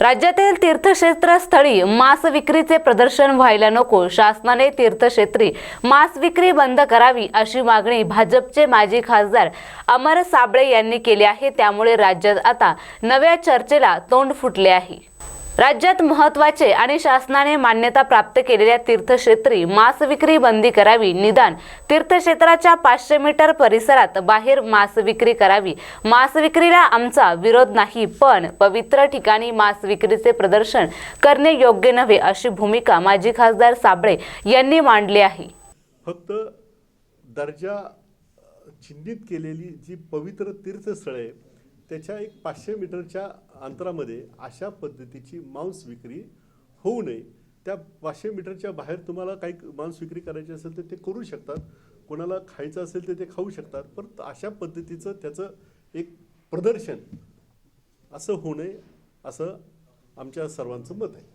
राज्यातील तीर्थक्षेत्र स्थळी मांस विक्रीचे प्रदर्शन व्हायला नको. शासनाने तीर्थक्षेत्री मांस विक्री बंद करावी अशी मागणी भाजपचे माजी खासदार अमर साबळे यांनी केली आहे. त्यामुळे राज्यात आता नव्या चर्चेला तोंड फुटले आहे. राज्यात महत्त्वाचे आणि शासनाने मान्यता प्राप्त केलेल्या तीर्थक्षेत्री मांस विक्री बंदी करावी निदान. तीर्थक्षेत्राच्या पाचशे मीटर परिसरात बाहेर मांस विक्री करावी. मांस विक्रीला आमचा विरोध नाही पण पवित्र ठिकाणी मांस विक्रीचे प्रदर्शन करणे योग्य नव्हे अशी भूमिका माजी खासदार साबळे यांनी मांडली आहे. फक्त दर्जा चिन्हित केलेली जी पवित्र तीर्थस्थळे त्याच्या एक पाचशे मीटरच्या अंतरामध्ये अशा पद्धतीची मांस विक्री होऊ नये. त्या पाचशे मीटरच्या बाहेर तुम्हाला काही मांस विक्री करायची असेल तर ते करू शकतात. कोणाला खायचं असेल तर ते खाऊ शकतात. पण अशा पद्धतीचं त्याचं एक प्रदर्शन असं होऊ नये असं आमच्या सर्वांचं मत आहे.